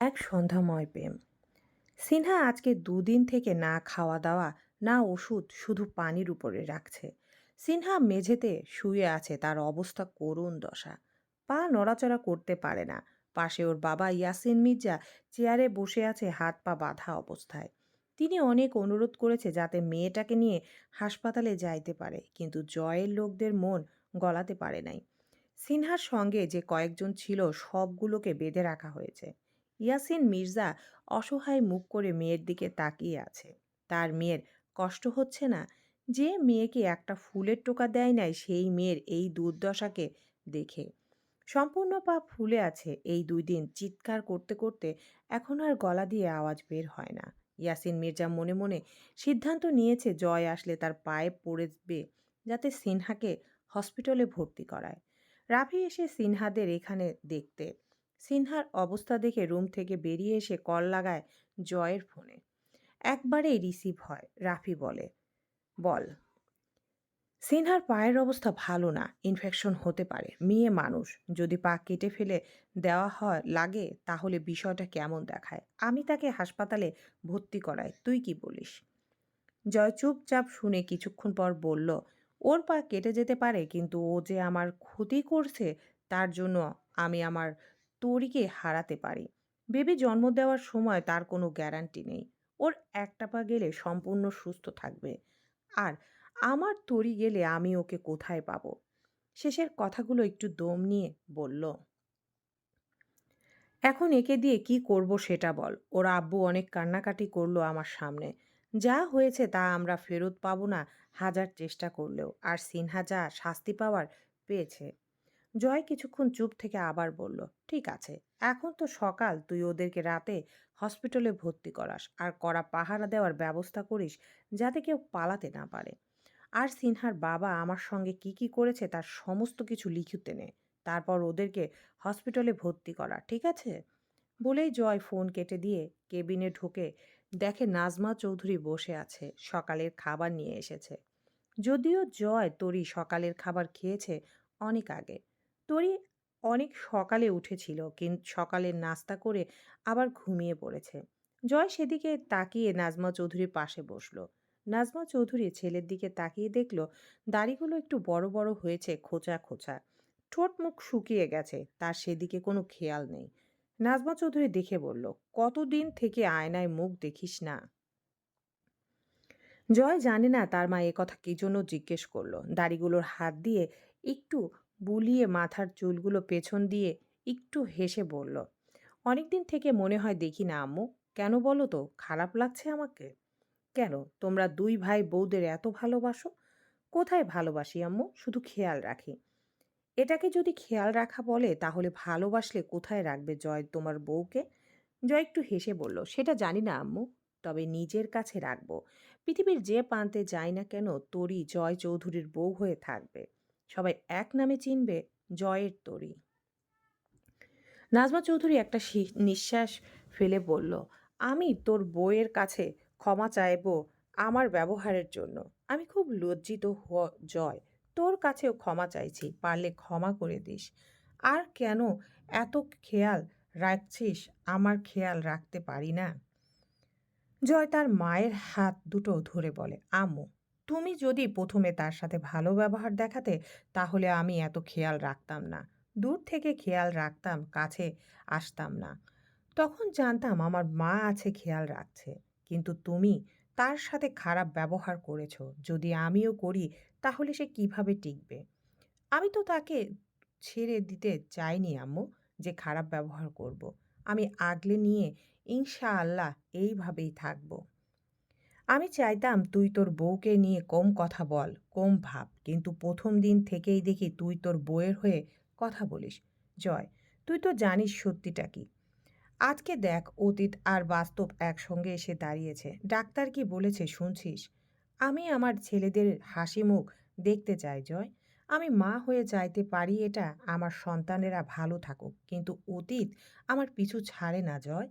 এক সন্ধ্যাময় প্রেম। সিনহা আজকে দুদিন থেকে না খাওয়া দাওয়া, না ওষুধ, শুধু পানির উপরে রাখছে। সিনহা মেঝেতে শুয়ে আছে, তার অবস্থা করুণ দশা। পা নড়াচড়া করতে পারে না। পাশে ওর বাবা ইয়াসিন মির্জা চেয়ারে বসে আছে, হাত পা বাঁধা অবস্থায়। তিনি অনেক অনুরোধ করেছে যাতে মেয়েটাকে নিয়ে হাসপাতালে যাইতে পারে, কিন্তু জয়ের লোকদের মন গলাতে পারে নাই। সিনহার সঙ্গে যে কয়েকজন ছিল, সবগুলোকে বেঁধে রাখা হয়েছে। ইয়াসিন মির্জা অসহায় মুখ করে মেয়ের দিকে তাকিয়ে আছে। তার মেয়ের কষ্ট হচ্ছে না। যে মেয়েকে একটা ফুলের টোকা দেয় নাই, সেই মেয়ের এই দুর্দশাকে দেখে। সম্পূর্ণ পা ফুলে আছে এই দুই দিন চিৎকার করতে করতে। এখন আর গলা দিয়ে আওয়াজ বের হয় না। ইয়াসিন মির্জা মনে মনে সিদ্ধান্ত নিয়েছে জয় আসলে তার পায়ে পড়বে যাতে সিনহাকে হসপিটালে ভর্তি করায়। রাফি এসে সিনহাদের এখানে দেখতে সিনহার অবস্থা দেখে রুম থেকে বেরিয়ে এসে কল লাগায় জয়ের ফোনে। একবারেই রিসিভ হয়, রাফি বলে। বল। সিনহার পায়ের অবস্থা ভালো না, ইনফেকশন হতে পারে, মেয়ে মানুষ। যদি পা কেটে ফেলে দেওয়া হয়, লাগে, তাহলে বিষয়টা কেমন দেখায়? আমি তাকে হাসপাতালে ভর্তি করাই, তুই কি বলিস? জয় চুপচাপ শুনে কিছুক্ষণ পর বলল, ওর পা কেটে যেতে পারে, কিন্তু ও যে আমার ক্ষতি করছে, তার জন্য আমি আমার তরিকে হারাতে পারি। বেবি জন্ম দেওয়ার সময় তার কোনো গ্যারান্টি নেই। ওর একটা পা গেলে সম্পূর্ণ সুস্থ থাকবে। আর আমার তরি গেলে আমি ওকে কোথায় পাবো? শেষের কথাগুলো একটু দম নিয়ে বলল, এখন একে দিয়ে কি করব সেটা বল। ওর আব্বু অনেক কান্নাকাটি করল আমার সামনে। যা হয়েছে তা আমরা ফেরত পাবো না হাজার চেষ্টা করলেও। আর সিনহা যা শাস্তি পাওয়ার পেয়েছে জয় কিছুক্ষণ চুপ থেকে আবার বলল, ঠিক আছে, এখন তো সকাল, তুই ওদেরকে রাতে হসপিটালে ভর্তি করাস আর কড়া পাহারা দেওয়ার ব্যবস্থা করিস যাতে কেউ পালাতে না পারে। আর সিনহার বাবা আমার সঙ্গে কি কি করেছে তার সমস্ত কিছু লিখিতে নে। তারপর ওদেরকে হসপিটালে ভর্তি করা, ঠিক আছে? বলেই জয় ফোন কেটে দিয়ে কেবিনে ঢুকে দেখে নাজমা চৌধুরী বসে আছে, সকালের খাবার নিয়ে এসেছে। যদিও জয় তরি সকালের খাবার খেয়েছে অনেক আগে তরি অনেক সকালে উঠেছিল কিন্তু সকালের নাস্তা করে আবার ঘুমিয়ে পড়েছে। জয় সেদিকে তাকিয়ে নাজমা চৌধুরীর পাশে বসল। নাজমা চৌধুরী ছেলের দিকে তাকিয়ে দেখল, দাড়িগুলো একটু বড় বড় হয়েছে খোঁচা খোঁচা। ঠোঁট মুখ শুকিয়ে গেছে, তার সেদিকে কোনো খেয়াল নেই। নাজমা চৌধুরী দেখে বলল, কতদিন থেকে আয়নায় মুখ দেখিস না? জয় জানে না তার মা এ কথা কী জন্য জিজ্ঞেস করল। দাড়িগুলোর হাত দিয়ে একটু বুলিয়ে মাথার চুলগুলো পেছন দিয়ে একটু হেসে বলল, অনেকদিন থেকে মনে হয় দেখি না আম্মু। কেন বলো তো? খারাপ লাগছে আমাকে? কেন? তোমরা দুই ভাই বউদের এত ভালোবাসো? কোথায় ভালোবাসি আম্মু? শুধু খেয়াল রাখি। এটাকে যদি খেয়াল রাখা বলে, তাহলে ভালোবাসলে কোথায় রাখবে জয় তোমার বউকে? জয় একটু হেসে বলল, সেটা জানি না আম্মু, তবে নিজের কাছে রাখব। পৃথিবীর যে প্রান্তে যাই না কেন তরি জয় চৌধুরীর বউ হয়ে থাকবে। সবাই এক নামে চিনবে জয়ের তরি। নাজমা চৌধুরী একটা নিঃশ্বাস ফেলে বলল, আমি তোর বউয়ের কাছে ক্ষমা চাইব আমার ব্যবহারের জন্য। আমি খুব লজ্জিত জয়। তোর কাছেও ক্ষমা চাইছি, পারলে ক্ষমা করে দিস। আর কেন এত খেয়াল রাখছিস? আমার খেয়াল রাখতে পারি না? জয় তার মায়ের হাত দুটো ধরে বলে, আম্মু তুমি যদি প্রথমে তার সাথে ভালো ব্যবহার দেখাতে, তাহলে আমি এত খেয়াল রাখতাম না। দূর থেকে খেয়াল রাখতাম, কাছে আসতাম না। তখন জানতাম আমার মা আছে খেয়াল রাখছে। কিন্তু তুমি তার সাথে খারাপ ব্যবহার করেছ, যদি আমিও করি, তাহলে সে কীভাবে টিকবে? আমি তো তাকে ছেড়ে দিতে চাইনি, আম্মু, যে খারাপ ব্যবহার করব। আমি আগলে নিয়ে ইনশা আল্লাহ এইভাবেই থাকব। আমি চাইতাম তুই তোর বউকে নিয়ে কম কথা বল, কম ভাব। কিন্তু প্রথম দিন থেকেই দেখি তুই তোর বউয়ের হয়ে কথা বলিস। জয়, তুই তো জানিস সত্যিটা কি। আজকে দেখ অতীত আর বাস্তব একসঙ্গে এসে দাঁড়িয়েছে। ডাক্তার কি বলেছে শুনছিস? আমি আমার ছেলেদের হাসি মুখ দেখতে চাই, জয়। আমি মা হয়ে চাইতে পারি এটা আমার সন্তানেরা ভালো থাকুক। কিন্তু অতীত আমার পিছু ছাড়ে না, জয়।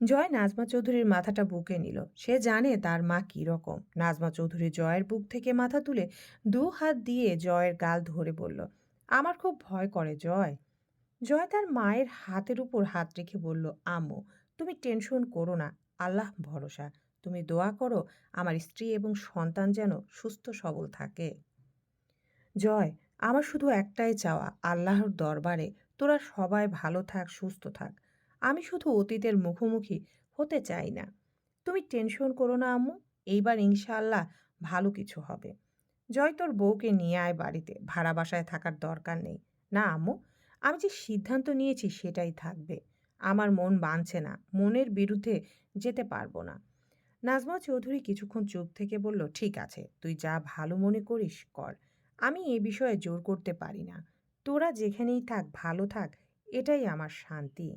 জয় নাজমা চৌধুরীর মাথাটা বুকে নিল। সে জানে তার মা কীরকম নাজমা চৌধুরী জয়ের বুক থেকে মাথা তুলে দু হাত দিয়ে জয়ের গাল ধরে বলল, আমার খুব ভয় করে, জয়। জয় তার মায়ের হাতের উপর হাত রেখে বলল, আম্মু, তুমি টেনশন করো না, আল্লাহ ভরসা। তুমি দোয়া করো, আমার স্ত্রী এবং সন্তান যেন সুস্থ সবল থাকে। জয়, আমার শুধু একটাই চাওয়া, আল্লাহর দরবারে তোরা সবাই ভালো থাক, সুস্থ থাক। আমি শুধু অতীতের মুখোমুখি হতে চাই না। তুমি টেনশন করো না, আম্মু। এইবার ইনশাল্লাহ ভালো কিছু হবে। জয় তোর বউকে নিয়ে আয় বাড়িতে। ভাড়া বাসায় থাকার দরকার নেই। না, আম্মু, আমি যে সিদ্ধান্ত নিয়েছি সেটাই থাকবে। আমার মন বাঁধছে না। মনের বিরুদ্ধে যেতে পারব না। নাজমা চৌধুরী কিছুক্ষণ চুপ থেকে বলল, ঠিক আছে, তুই যা ভালো মনে করিস, কর। আমি এ বিষয়ে জোর করতে পারি না। তোরা যেখানেই থাক, ভালো থাক। এটাই আমার শান্তি।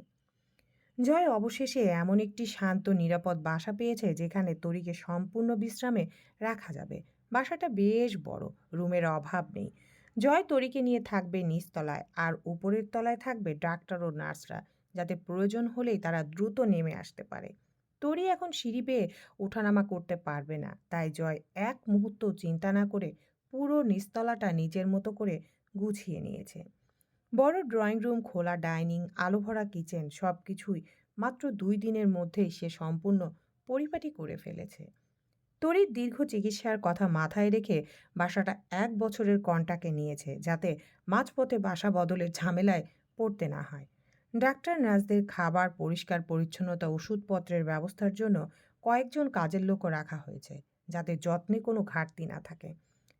জয় অবশেষে এমন একটি শান্ত, নিরাপদ বাসা পেয়েছে যেখানে তরিকে সম্পূর্ণ বিশ্রামে রাখা যাবে। বাসাটা বেশ বড়, রুমের অভাব নেই। জয় তরিকে নিয়ে থাকবে নিচতলায় আর উপরের তলায় থাকবে ডাক্তার ও নার্সরা, যাতে প্রয়োজন হলেই তারা দ্রুত নেমে আসতে পারে। তরি এখন সিঁড়ি পেয়ে ওঠানামা করতে পারবে না, তাই জয় এক মুহূর্ত চিন্তা না করে পুরো নিচতলাটা নিজের মতো করে গুছিয়ে নিয়েছে। বড় ড্রয়িং রুম, খোলা ডাইনিং আলো ভরা কিচেন সব কিছুই মাত্র দুই দিনের মধ্যেই সে সম্পূর্ণ পরিপাটি করে ফেলেছে। তরির দীর্ঘ চিকিৎসার কথা মাথায় রেখে বাসাটা এক বছরের কন্টাকে নিয়েছে যাতে মাঝপথে বাসা বদলের ঝামেলায় পড়তে না হয়। ডাক্তার নার্সদের খাবার, পরিষ্কার পরিচ্ছন্নতা, ওষুধপত্রের ব্যবস্থার জন্য কয়েকজন কাজের লোকও রাখা হয়েছে যাতে যত্নে কোনো ঘাটতি না থাকে।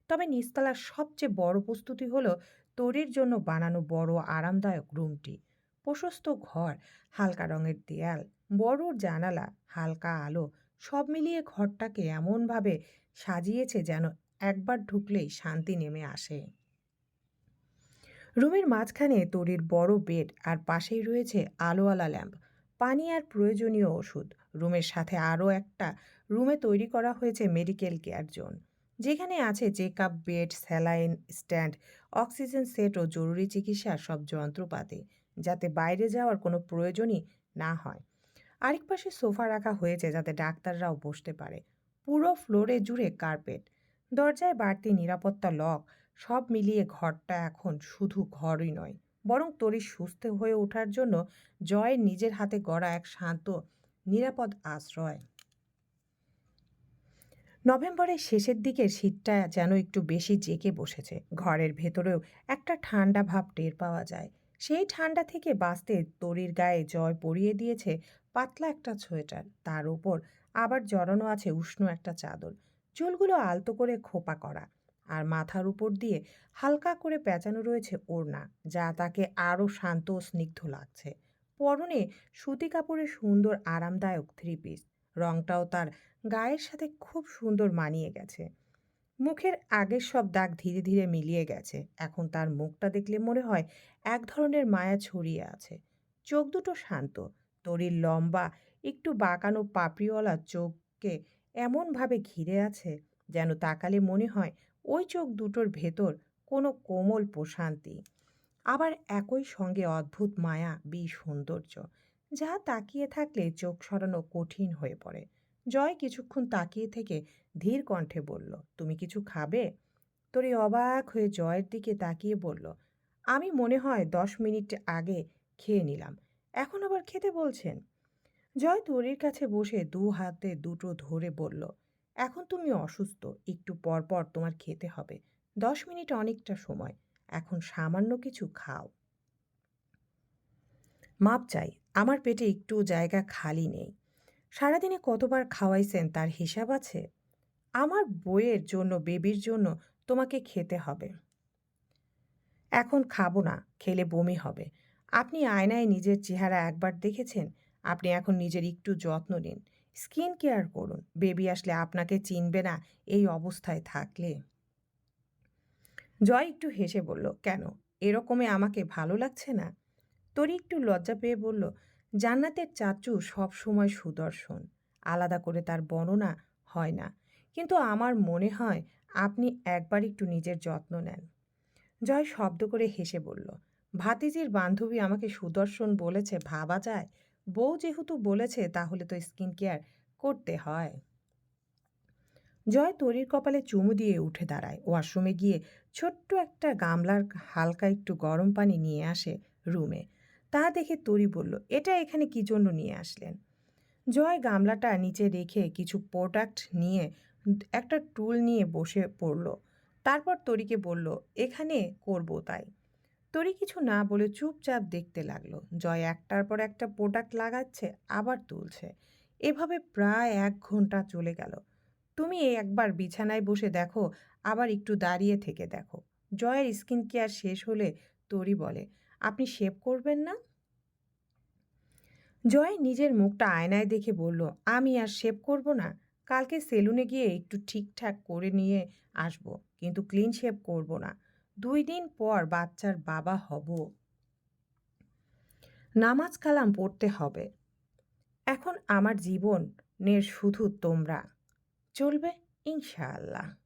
তবে নিচতলার সবচেয়ে বড় প্রস্তুতি হলো তরির জন্য বানানো বড় আরামদায়ক রুমটি। প্রশস্ত ঘর, হালকা রঙের দেয়াল, বড় জানালা, হালকা আলো, সব মিলিয়ে ঘরটাকে এমনভাবে সাজিয়েছে যেন একবার ঢুকলেই শান্তি নেমে আসে। রুমের মাঝখানে তরির বড় বেড আর পাশেই রয়েছে আলোয়ালা ল্যাম্প। পানি আর প্রয়োজনীয় ওষুধ। রুমের সাথে আরও একটা রুমে তৈরি করা হয়েছে মেডিকেল কেয়ার জোন। যেখানে আছে check up bed, saline, stand, oxygen set ও জরুরি চিকিৎসার সব যন্ত্রপাতি, যাতে বাইরে যাওয়ার কোনো প্রয়োজনই না হয়। আরেক পাশে সোফা রাখা হয়েছে যাতে ডাক্তাররাও বসতে পারে। পুরো ফ্লোরে জুড়ে কার্পেট। দরজায় বাড়তি নিরাপত্তা লক, সব মিলিয়ে ঘরটা এখন শুধু ঘরই নয়, বরং তরি সুস্থ হয়ে ওঠার জন্য জয়ের নিজের হাতে গড়া এক শান্ত, নিরাপদ আশ্রয়। নভেম্বরের শেষের দিকে শীতটা যেন একটু বেশি জেঁকে বসেছে। ঘরের ভেতরেও একটা ঠান্ডা ভাব টের পাওয়া যায়। সেই ঠান্ডা থেকে বাঁচতে তরির গায়ে জয় পরিয়ে দিয়েছে পাতলা একটা সোয়েটার। তার উপর আবার জড়ানো আছে উষ্ণ একটা চাদর। চুলগুলো আলতো করে খোপা করা আর মাথার উপর দিয়ে হালকা করে পেঁচানো রয়েছে ওড়না, যা তাকে আরও শান্ত ও স্নিগ্ধ লাগছে। পরনে সুতি কাপড়ের সুন্দর আরামদায়ক থ্রি পিস। রংটাও তার গায়ের সাথে খুব সুন্দর মানিয়ে গেছে। মুখের আগের সব দাগ ধীরে ধীরে মিলিয়ে গেছে। এখন তার মুখটা দেখলে মনে হয় এক ধরনের মায়া ছড়িয়ে আছে। চোখ দুটো শান্ত তরির লম্বা, একটু বাঁকানো পাপড়িওয়ালা চোখকে এমনভাবে ঘিরে আছে যেন তাকালে মনে হয় ওই চোখ দুটোর ভেতর কোনো কোমল প্রশান্তি। আবার একই সঙ্গে অদ্ভুত মায়া, বি সৌন্দর্য। যা তাকিয়ে থাকলে চোখ সরানো কঠিন হয়ে পড়ে। জয় কিছুক্ষণ তাকিয়ে থেকে ধীর কণ্ঠে বলল, তুমি কিছু খাবে? তোরে অবাক হয়ে জয়ের দিকে তাকিয়ে বলল, আমি মনে হয় দশ মিনিট আগে খেয়ে নিলাম। এখন আবার খেতে বলছেন? জয় তরির কাছে বসে দু হাতে দুটো ধরে বলল, এখন তুমি অসুস্থ, একটু পর পর তোমার খেতে হবে। দশ মিনিট অনেকটা সময়, এখন সামান্য কিছু খাও। মাপ চাই আমার পেটে একটু জায়গা খালি নেই। সারাদিনে কতবার খাওয়াইছেন তার হিসাব আছে? আমার বইয়ের জন্য, বেবির জন্য তোমাকে খেতে হবে। এখন খাব না, খেলে বমি হবে। আপনি আয়নায় নিজের চেহারা একবার দেখেছেন? আপনি এখন নিজের একটু যত্ন নিন। স্কিন কেয়ার করুন। বেবি আসলে আপনাকে চিনবে না এই অবস্থায় থাকলে। জয় একটু হেসে বলল, কেন? এরকমে আমাকে ভালো লাগছে না? তরি একটু লজ্জা পেয়ে বলল, জান্নাতের চাচু সব সময় সুদর্শন। আলাদা করে তার বর্ণনা হয় না। কিন্তু আমার মনে হয় আপনি একবার একটু নিজের যত্ন নেন। জয় শব্দ করে হেসে বলল, ভাতিজির বান্ধবী আমাকে সুদর্শন বলেছে, ভাবা যায়? বউ যেহেতু বলেছে, তাহলে তো স্কিন কেয়ার করতে হয়। জয় তরির কপালে চুমু দিয়ে উঠে দাঁড়ায়। ওয়াশরুমে গিয়ে ছোট্ট একটা গামলার হালকা একটু গরম পানি নিয়ে আসে রুমে। তা দেখে তরি বলল, এটা এখানে কি জন্য নিয়ে আসলেন? জয় গামলাটা নিচে রেখে কিছু প্রোডাক্ট নিয়ে একটা টুল নিয়ে বসে পড়ল। তারপর তরিকে বলল, এখানে করব তাই। তরি কিছু না বলে চুপচাপ দেখতে লাগল। জয় একটার পর একটা প্রোডাক্ট লাগাচ্ছে, আবার তুলছে। এভাবে প্রায় এক ঘণ্টা চলে গেল। তুমি একবার বিছানায় বসে দেখো, আবার একটু দাঁড়িয়ে থেকে দেখো। জয়ের স্কিন কেয়ার শেষ হলে তরি বলে আপনি শেভ করবেন না? জয় নিজের মুখটা আয়নায় দেখে বলল, আমি আর শেভ করব না। কালকে সেলুনে গিয়ে একটু ঠিকঠাক করে নিয়ে আসব, কিন্তু ক্লিন শেভ করব না। দুই দিন পর বাচ্চার বাবা হব। নামাজ কালাম পড়তে হবে। এখন আমার জীবনের শুধু তোমরা। চলবে ইনশাআল্লাহ।